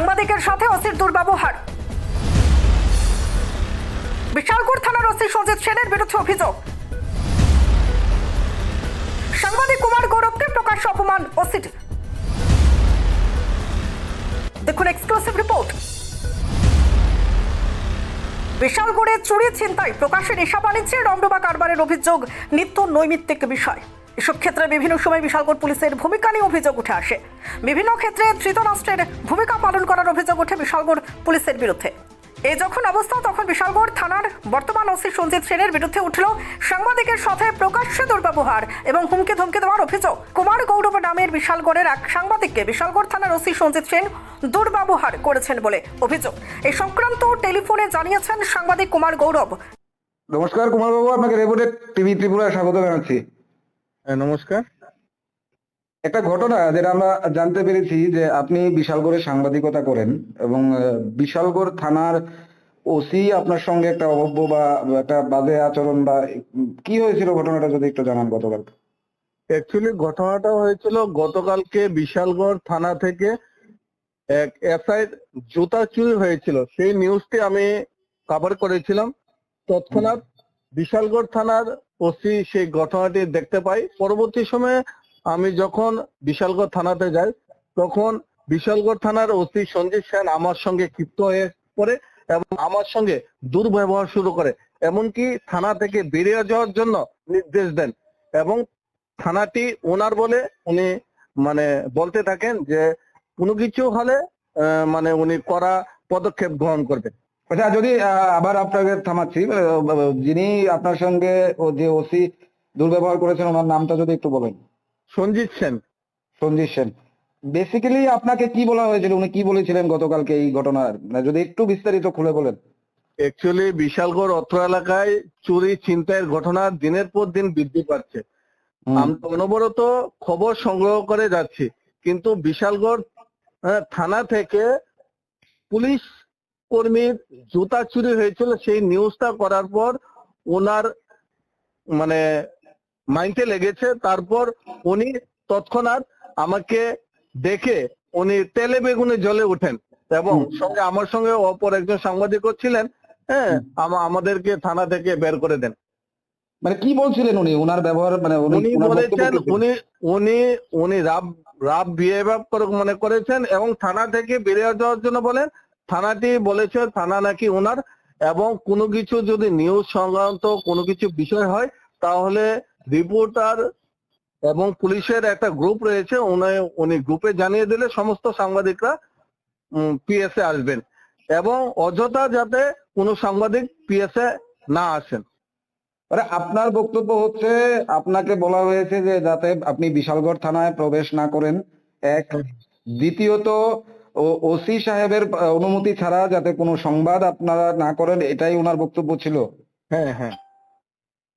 সাংবাদিকের সাথে অসির দুর্ব্যবহার। বিশালগড় থানার ওসি সঞ্জিত সেনের বিরুদ্ধে অভিযোগ। সাংবাদিক কুমার গৌরবকে প্রকাশ্য অপমান ওসির দেখুন এক্সক্লুসিভ রিপোর্ট। বিশালগড়ে চুরি ছিনতাই, প্রকাশ্যে নেশা বাণিজ্যে রমডোবা কারবারের অভিযোগ, নিত্য নৈমিত্তিক বিষয়। এসব ক্ষেত্রে বিভিন্ন সময় বিশালগড় পুলিশের ভূমিকা নিয়ে অভিযোগ উঠে আসে। বিভিন্ন ক্ষেত্রে ধৃতরাষ্ট্রের ভূমিকা পালন করার অভিযোগ ওঠে বিশালগড় পুলিশের বিরুদ্ধে। এই যখন অবস্থা, তখন বিশালগড় থানার বর্তমান ওসি সঞ্জিত সেনের বিরুদ্ধে উঠল সাংবাদিকের সাথে প্রকাশ্যে দুর্ব্যবহার এবং হুমকি ধমকি দেওয়ার অভিযোগ। কুমার গৌরব নামের বিশালগড়ের এক সাংবাদিককে বিশালগড় থানার ওসি সঞ্জিত সেন দুর্ব্যবহার করেছেন বলে অভিযোগ। এই সংক্রান্ত টেলিফোনে জানিয়েছেন সাংবাদিক কুমার গৌরব। নমস্কার কুমার বাবু আপনাকে রেপোর্টে টিভি ত্রিপুরা স্বাগত জানাচ্ছি। নমস্কার। একটা ঘটনা যেটা আমরা জানতে পেরেছি যে আপনি বিশালগড়ে সাংবাদিকতা করেন এবং বিশালগড় থানার ওসি আপনার সঙ্গে একটা অভব্য বা একটা বাজে আচরণ বা কি হয়েছিল ঘটনাটা যদি একটু জানান গতকাল? অ্যাকচুয়ালি ঘটনাটা হয়েছিল গতকালকে বিশালগড় থানা থেকে এক এসআই জুতা চুরি হয়েছিল। সেই নিউজটি আমি কভার করেছিলাম। তৎক্ষণাৎ বিশালগড় থানার ওসি সেই ঘটনাটি দেখতে পাই। পরবর্তী সময়ে আমি যখন বিশালগড় থানাতে যাই, তখন বিশালগড় থানার ওসি সঞ্জীব সেন আমার সঙ্গে ক্ষিপ্ত হয়ে পড়ে এবং আমার সঙ্গে দুর্ব্যবহার শুরু করে, এমনকি থানা থেকে বেরিয়ে যাওয়ার জন্য নির্দেশ দেন এবং থানাটি ওনার বলে উনি মানে বলতে থাকেন যে কোনো কিছু হলে মানে উনি করা পদক্ষেপ গ্রহণ করবেন। আচ্ছা যদি আবার আপনাকে থামাচ্ছি যিনি আপনার সঙ্গে যে ওসি দুর্ব্যবহার করেছেন ওনার নামটা যদি একটু বলেন। সঞ্জিত সেন। সঞ্জিত সেন। বেসিক্যালি আপনাকে কি বলা হয়েছিল? উনি কি বলেছিলেন গতকালকে এই ঘটনার? যদি একটু বিস্তারিত খুলে বলেন। অ্যাকচুয়ালি বিশালগড় অত্র এলাকায় চুরি ছিনতাইয়ের ঘটনা দিনের পর দিন বৃদ্ধি পাচ্ছে। আমরা অনবরত খবর সংগ্রহ করে যাচ্ছি। কিন্তু বিশালগড় থানা থেকে পুলিশ কর্মীর জুতা চুরি হয়েছিল সেই নিউজটা করার পর ওনার মানে মাইন্ডে লেগেছে। তারপর উনি তৎক্ষণাৎ আমাকে দেখে উনি তেলে বেগুনে জ্বলে ওঠেন এবং সঙ্গে আমার সঙ্গে অপর একজন সাংবাদিকও ছিলেন হ্যাঁ আমা- আমাদেরকে থানা থেকে বের করে দেন। মানে কি বলছিলেন উনি? ওনার ব্যবহার মানে উনি বলেছেন? উনি উনি উনি রাব রাব বিহেভ করে মনে করেছেন এবং থানা থেকে বেরিয়ে যাওয়ার জন্য বলেন থানাটি বলেছে থানা নাকি ওনার এবং কোনো কিছু যদি নিউজ সংক্রান্ত কোনো কিছু বিষয় হয় তাহলে রিপোর্টার এবং পুলিশের একটা গ্রুপ রয়েছে উনি উনি গ্রুপে জানিয়ে দিলে সমস্ত সাংবাদিকরা পিএসএ আসবেন এবং অযথা যাতে কোনো সাংবাদিক পিএসএ না আসেন। মানে আপনার বক্তব্য হচ্ছে আপনাকে বলা হয়েছে যে যাতে আপনি বিশালগড় থানায় প্রবেশ না করেন। এক। দ্বিতীয়ত ওসি সাহেবের অনুমতি ছাড়া যাতে কোনো সংবাদ আপনারা না করেন এটাই ওনার বক্তব্য ছিল। হ্যাঁ হ্যাঁ।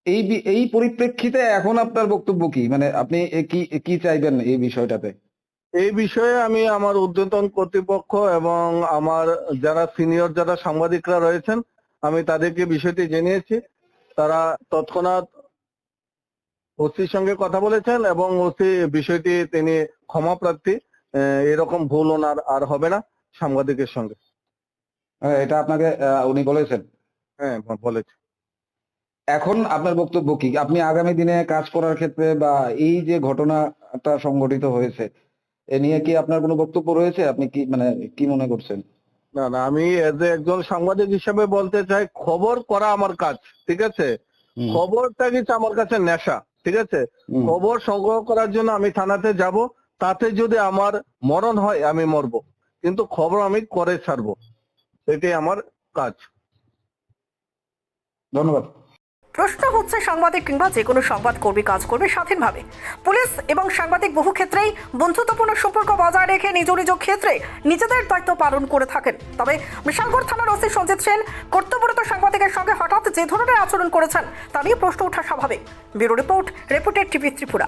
এই এই পরিপ্রেক্ষিতে এখন আপনার বক্তব্য কি? মানে আপনি কি কি চাইবেন এই বিষয়টাতে? এই বিষয়ে আমি আমার ঊর্ধ্বতন কর্তৃপক্ষ এবং আমার যারা সিনিয়র যারা সাংবাদিকরা রয়েছেন আমি তাদেরকে বিষয়টি জেনেছি তারা তৎক্ষণাৎ ওসির সঙ্গে কথা বলেছেন এবং ওসি বিষয়টি তিনি ক্ষমা প্রার্থী। এরকম ভুল ওনার আর হবে না সাংবাদিকের সঙ্গে। আহ, এটা আপনাকে উনি বলেছেন। হ্যাঁ বলেছে। এখন আপনার বক্তব্য কি? আপনি আগামী দিনে কাজ করার ক্ষেত্রে বা এই যে ঘটনাটা সংঘটিত হয়েছে এ নিয়ে কি আপনার কোনো বক্তব্য রয়েছে? আপনি কি মানে কি মনে করছেন? না না আমি এজ একজন সাংবাদিক হিসেবে বলতে চাই খবর করা আমার কাজ ঠিক আছে? খবরটা কিছু আমার কাছে নেশা ঠিক আছে? খবর সংগ্রহ করার জন্য আমি থানাতে যাব তাতে যদি আমার মরণ হয়, আমি মরব। কিন্তু খবর আমি করে ছাড়বো। এটাই আমার কাজ। ধন্যবাদ। প্রশ্ন হচ্ছে, সাংবাদিক কিংবা যে কোনো সংবাদ কর্মী কাজ করবে স্বাধীনভাবে। পুলিশ এবং সাংবাদিক বহু ক্ষেত্রেই বন্ধুত্বপূর্ণ সম্পর্ক বজায় রেখে নিজ নিজ ক্ষেত্রে নিজেদের দায়িত্ব পালন করে থাকেন। তবে বিশালগড় থানার ওসি সঞ্জিত সেন কর্তব্যরত সাংবাদিকের সঙ্গে হঠাৎ যে ধরনের আচরণ করেছেন, তা নিয়ে প্রশ্ন ওঠা স্বাভাবিক। Bureau report reported TV Tripura.